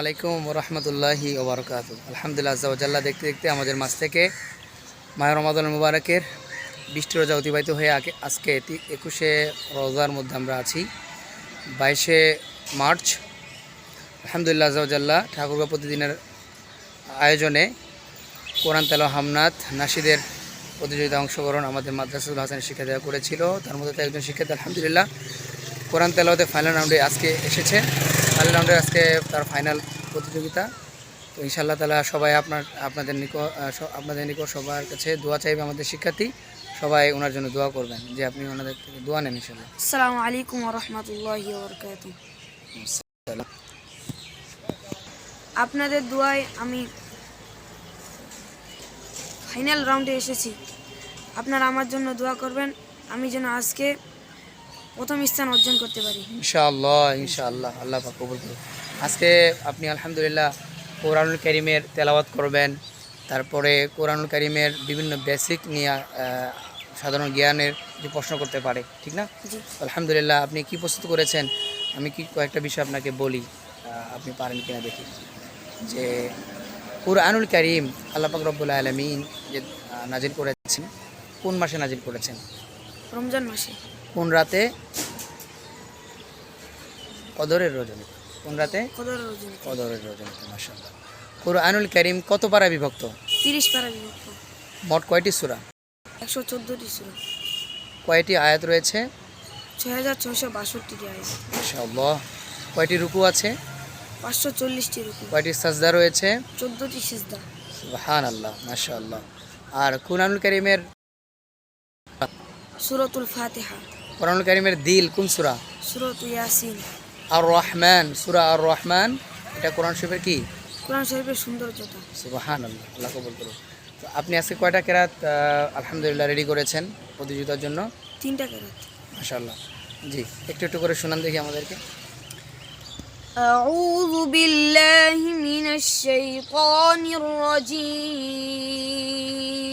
আলাইকুম রহমতুল্লাহি ওবরকাত আলহামদুলিল্লাহ আজ্জাল্লাহ দেখতে দেখতে আমাদের মাছ থেকে মায়ের রমাদুল মুবারকের বৃষ্টি রোজা অতিবাহিত হয়ে আগে আজকে একুশে রোজার মধ্যে আমরা আছি। বাইশে মার্চ। আলহামদুলিল্লাহ আজ্জাল্লাহ ঠাকুরগা প্রতিদিনের আয়োজনে কোরআন তেল হামনাথ নাসিদের প্রতিযোগিতা অংশগ্রহণ আমাদের মাদ্রাসুল হাসানের শিক্ষা দেওয়া করেছিল। তার মধ্যে একজন শিক্ষার্থী, আলহামদুলিল্লাহ। কোরআন তেলাওয়াতে ফাইনাল রাউন্ডে আজকে এসেছে। ফাইনাল রাউন্ডে আজকে তার ফাইনাল প্রতিযোগিতা। তো ইনশাআল্লাহ তালা সবাই আপনার, আপনাদের নিকট আপনাদের নিকট সবার কাছে দোয়া চাইবে আমাদের শিক্ষার্থী। সবাই ওনার জন্য দোয়া করবেন যে আপনি ওনাদের থেকে দোয়া নেন ইনশাল্লাহ আসসালামু আলাইকুম রহমতুল্লাহি আপনাদের দোয়ায় আমি ফাইনাল রাউন্ডে এসেছি। আপনারা আমার জন্য দোয়া করবেন। আমি যেন আজকে প্রথম স্থান অর্জন করতে পারি। ইনশাআল্লাহ ইনশাআল্লাহ। আল্লাহ পাক কবুল করুন আজকে আপনি আলহামদুলিল্লাহ কোরআনুল করিমের তেলাওয়াত করবেন তারপরে কোরআনুল করিমের বিভিন্ন বেসিক নিয়ে সাধারণ জ্ঞানের যে প্রশ্ন করতে পারে ঠিক না? আলহামদুলিল্লাহ আপনি কি প্রস্তুত করেছেন? আমি কি কয়েকটা বিষয় আপনাকে বলি আপনি পারেন কিনা দেখি। যে কুরআনুল করিম আল্লাহ পাক রব্বুল আলমিন যে নাজিল করেছেন কোন মাসে নাজিল করেছেন? রমজান মাসে। কোন রাতে? কদরের রজনী। কোন রাতে? কদরের রজনীতে মাসাল্লাহ কুরআনুল করিম কত পারা বিভক্ত? তিরিশ পারা বিভক্ত। মোট কয়টি সূরা? একশো চোদ্দটি ছিল কয়টি আয়াত রয়েছে? ছয় হাজার ছয়শো বাষট্টিটি আয়েছে মাশাআল্লাহ। কয়টি রুকু আছে? পাঁচশো চল্লিশটি রুকু। কয়টি সাজদা রয়েছে? চোদ্দোটি সিজদা। সুবহান আল্লাহ মাশাআল্লাহ। আর কুরআনুল করিমের সুরতুল ফাতেহা। কোরআনুল করিমের দিল কোন সূরা সুরত ইয়াসিন আর রহমান সূরা আর রহমান এটা কোরআন শরীফের কি কোরআন শরীফের সৌন্দর্যতা সুবহান আল্লাহ আল্লাহ কবুল করুন তো আপনি আজকে কয়টা কেরাত আহ, আলহামদুলিল্লাহ রেডি করেছেন প্রতিযোগিতার জন্য তিনটা কেরাত মাশাআল্লাহ জি একটু একটু করে শোনান দেখি আমাদেরকে أعوذ بالله من الشيطان الرجيم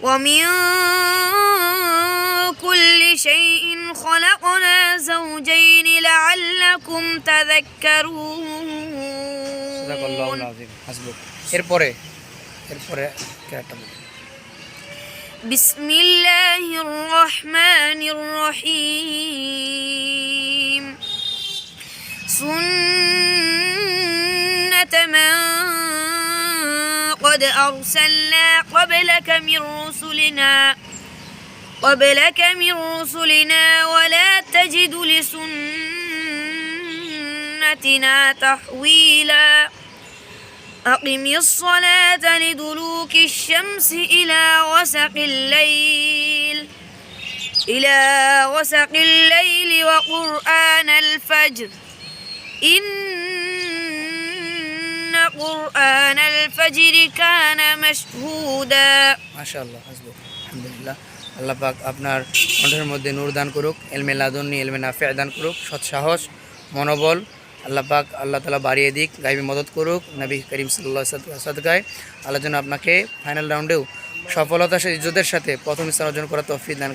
ومن كل شيء خلقنا زوجين لعلكم সাদাকাল্লাহুল تذكرون আযীম হাসবুক এরপরে এরপরে কেরাতটা বলুন بسم الله الرحمن الرحيم سنة من قد أرسلنا قبلك من رسلنا قبلك من رسلنا ولا تجد لسنتنا تحويلا. أقم الصلاة لدلوك الشمس إلى غسق الليل إلى غسق الليل وقرآن الفجر. قرآن الفجر كان مشهودا মাশাআল্লাহ হাসবুক আলহামদুলিল্লাহ আল্লাহ পাক আপনার কণ্ঠের মধ্যে নূর দান করুক এলমে লাদন্নি এলমে নাফিয়া দান করুক সৎ সাহস মনোবল আল্লাহ পাক আল্লাহ তালা বাড়িয়ে দিক গাইবে মদত করুক নবী করিম সাল্লাহ সাদকায় আল্লাহ যেন আপনাকে ফাইনাল রাউন্ডেও সফলতার সাথে ইজ্জতের সাথে প্রথম স্থান অর্জন করার তৌফিক দান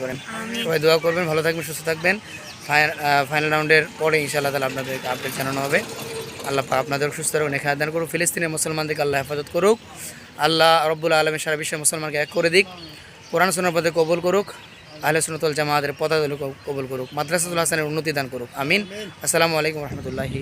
করেন আমিন সবাই দোয়া করবেন ভালো থাকবেন সুস্থ থাকবেন ফাইনাল রাউন্ডের পরে ইনশাআল্লাহ তালা আপনাদেরকে আপডেট জানানো হবে আল্লাহ আপনাদের সুস্থ রাখুন। এখানে দান করুক। ফিলিস্তিনের মুসলমানদেরকে আল্লাহ হেফাজত করুক। আল্লাহ রব্বুল আলমের সারা বিশ্বের মুসলমানকে এক করে দিক। কোরআন সোনার পথে কবুল করুক। আহলে সুনতুল জামাতের পদাদুল কবুল করুক। মাদ্রাসাতুল হাসানের উন্নতি দান করুক। আমিন। আসসালামু আলাইকুম রহমতুল্লাহি